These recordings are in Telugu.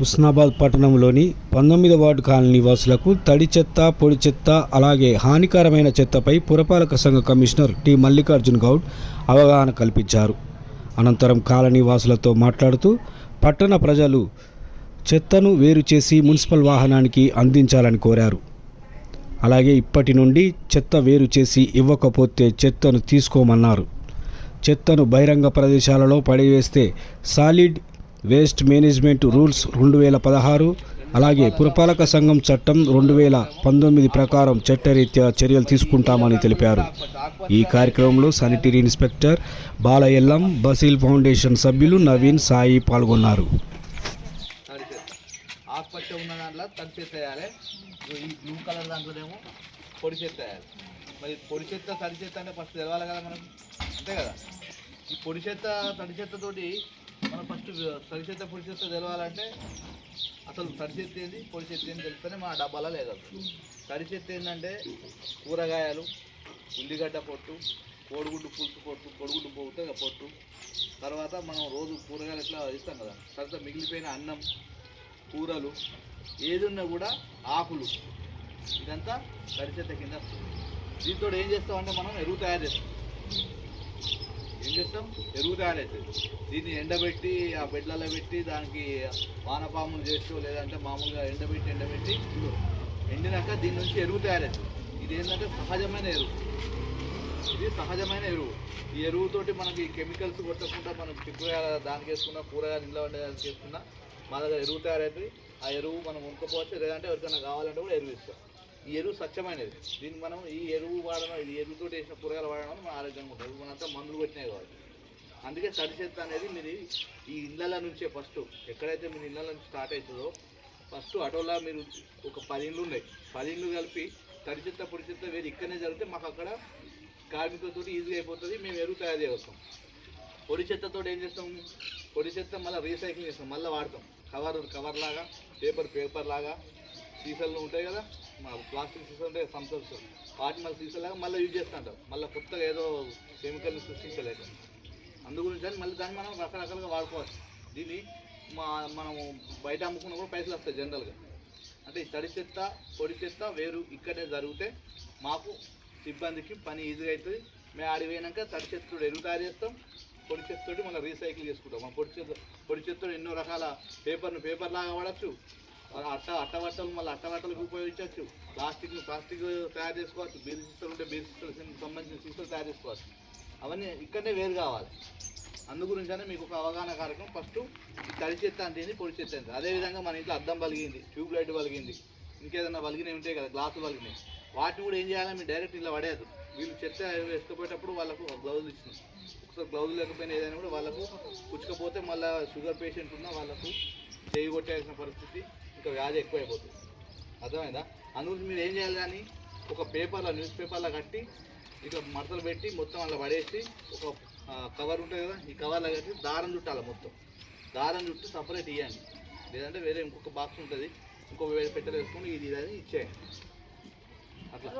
హుస్నాబాద్ పట్టణంలోని పంతొమ్మిది వార్డు కాలనీ నివాసులకు తడి చెత్త పొడి చెత్త అలాగే హానికరమైన చెత్తపై పురపాలక సంఘ కమిషనర్ టి. మల్లికార్జున్ గౌడ్ అవగాహన కల్పించారు. అనంతరం కాలనీ వాసులతో మాట్లాడుతూ పట్టణ ప్రజలు చెత్తను వేరు చేసి మున్సిపల్ వాహనానికి అందించాలని కోరారు. అలాగే ఇప్పటి నుండి చెత్త వేరు చేసి ఇవ్వకపోతే చెత్తను తీసుకోమన్నారు. చెత్తను బహిరంగ ప్రదేశాలలో పడివేస్తే సాలిడ్ వేస్ట్ మేనేజ్మెంట్ రూల్స్ రెండు వేల పదహారు అలాగే పురపాలక సంఘం చట్టం రెండు వేల పంతొమ్మిది ప్రకారం చట్టరీత్యా చర్యలు తీసుకుంటామని తెలిపారు. ఈ కార్యక్రమంలో sanitary inspector Balayallam Basil foundation సభ్యులు నవీన్ సాయి పాల్గొన్నారు. ఆకుపచ్చ ఉన్న దాంట్లో తడి చెత్త వేయాలి ఈ బ్లూ కలర్ దాంట్లోనేమో పొడి చెత్త వేయాలి మరి పొడి చెత్త తడి చెత్త అంటే ఫస్ట్ తెలవాలి కదా మనం అంతే కదా? ఈ పొడి చెత్త తడి చెత్తతోటి మనం ఫస్ట్ తడి చెత్త పొడి చెత్త తెలవాలంటే అసలు తడి చెత్త ఏంది పొడి చెత్త ఏంది తెలిస్తేనే మా డబ్బాలో లేదు తడి చెత్త ఏంటంటే కూరగాయలు ఉల్లిగడ్డ పొట్టు కోడిగుడ్డు పులుసు పొట్టు కోడిగుడ్డు పోతే పొట్టు. తర్వాత మనం రోజు కూరగాయలు ఇట్లా ఇస్తాం కదా తర్వాత మిగిలిపోయిన అన్నం కూరలు ఏదున్నా కూడా ఆకులు. ఇదంతా తడిచెత్త కింద వస్తుంది. దీంతో ఏం చేస్తామంటే మనం ఎరువు తయారు చేస్తాం. ఏం చేస్తాం? ఎరువు తయారవుతుంది. దీన్ని ఎండబెట్టి ఆ బెడ్లలో పెట్టి దానికి వానపాములు చేస్తూ లేదంటే మామూలుగా ఎండబెట్టి ఎండబెట్టి ఎండినాక దీని నుంచి ఎరువు తయారవుతుంది. ఇది ఏంటంటే సహజమైన ఎరువు. ఇది సహజమైన ఎరువు. ఈ ఎరువుతోటి మనకి కెమికల్స్ కొట్టకుండా మనం చిక్కుడుకాయ దానికి వేసుకున్నా కూరగాయలు ఇంట్లో వండే దానికి వేసుకున్నా మా దగ్గర ఎరువు తయారవుతుంది. ఆ ఎరువు మనం వండుకోవచ్చు లేదంటే ఎవరికైనా కావాలంటే కూడా ఎరువు ఇస్తాం. ఈ ఎరువు స్వచ్ఛమైనది. దీన్ని మనం ఈ ఎరువు వాడడం ఈ ఎరువుతో వేసిన కూరగాయలు వాడడం మన ఆరోగ్యంగా ఉంటుంది మనంతా మందులు కొట్టినాయి కాబట్టి. అందుకే తడి చెత్త అనేది మీరు ఈ ఇళ్ళ నుంచే ఫస్ట్ ఎక్కడైతే మీరు ఇళ్ళ నుంచి స్టార్ట్ అవుతుందో ఫస్ట్ అటోలా మీరు ఒక పది ఇండ్లు ఉన్నాయి. పది ఇండ్లు కలిపి తడి చెత్త పొడి చెత్త వేరు ఇక్కడనే జరిగితే మాకు అక్కడ కార్మికులతో ఈజీగా అయిపోతుంది. మేము ఎరువు తయారు చేస్తాం. పొడి చెత్తతో ఏం చేస్తాం? పొడి చెత్త మళ్ళీ రీసైక్లింగ్ చేస్తాం. మళ్ళీ వాడతాం. కవర్ కవర్ లాగా పేపర్ పేపర్ లాగా. సీసాలు ఉంటాయి కదా. ప్లాస్టిక్ సీసాలు సంసర్స్ సంతల్స్ వాటి మళ్ళీ సీసాలాగా మళ్ళీ యూజ్ చేస్తుంటాం మళ్ళీ కొత్తగా ఏదో కెమికల్ సృష్టించలేక. అందు గురించి అని మళ్ళీ దాన్ని మనం రకరకాలుగా వాడుకోవచ్చు. దీన్ని మా మనము బయట అమ్ముకున్న కూడా పైసలు వస్తాయి జనరల్గా అంటే తడి చెత్త పొడి చెత్త వేరు ఇక్కడే జరిగితే మాకు సిబ్బందికి పని ఈజీగా అవుతుంది మేము ఆడికి పోయినాక తడి చెత్తతో ఎరువు తయారు చేస్తాం. పొడి చెత్తతోటి మళ్ళీ రీసైకిల్ చేసుకుంటాం. మన పొడి చెత్త పొడి చెత్తతో ఎన్నో రకాల పేపర్ను పేపర్ లాగా వాడచ్చు. అట్ట అట్టబట్టలు మళ్ళీ అట్టబట్టలకు ఉపయోగించవచ్చు. ప్లాస్టిక్ను ప్లాస్టిక్ తయారు చేసుకోవచ్చు. బీర్ ఉంటే బీర్ సంబంధించిన సీసాలు తయారు చేసుకోవచ్చు. అవన్నీ ఇక్కడనే వేరు కావాలి. అందుగురించనే మీకు ఒక అవగాహన కార్యక్రమం. ఫస్ట్ తడి చెత్త అంటే ఏంది? పొడి చెత్త అంటే. అదేవిధంగా మన ఇంట్లో అద్దం పలిగింది ట్యూబ్ లైట్ పలిగింది ఇంకేదన్నా పలిగినవి ఉంటాయి కదా గ్లాసు పలిగినాయి వాటిని కూడా ఏం చేయాలి? మీరు డైరెక్ట్ ఇలా పడేయద్దు. వీళ్ళు చెత్త వేసుకుపోయేటప్పుడు వాళ్ళకు గ్లౌజులు ఇచ్చింది ఒకసారి గ్లౌజ్ లేకపోయినా ఏదైనా కూడా వాళ్ళకు పుచ్చుకపోతే మళ్ళీ షుగర్ పేషెంట్ ఉన్న వాళ్ళకు చేయి కొట్టేయాల్సిన పరిస్థితి. ఇంకా వ్యాధి ఎక్కువైపోతుంది. అర్థమైందా? అందుగురించి మీరు ఏం చేయాలి కానీ ఒక పేపర్లో న్యూస్ పేపర్లో కట్టి ఇట్లా మడతలు పెట్టి మొత్తం అలా పడేసి ఒక కవర్ ఉంటుంది కదా ఈ కవర్లో కట్టి దారం చుట్టాలి మొత్తం. దారం చుట్టి సపరేట్ ఇవ్వండి లేదంటే వేరే ఇంకొక బాక్స్ ఉంటుంది. ఇంకొక వేరే పెట్టెలు వేసుకొని ఇది ఇది అని ఇచ్చేయండి. అట్లా.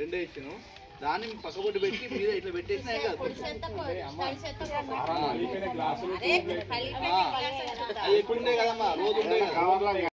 రెండే ఇచ్చాను. దాన్ని పక్కబొట్టు పెట్టి మీద ఇట్లా పెట్టేసినా ఏం కాదు. అవి ఎప్పుడు ఉండే కదమ్మా? రోజు ఉండే కదా.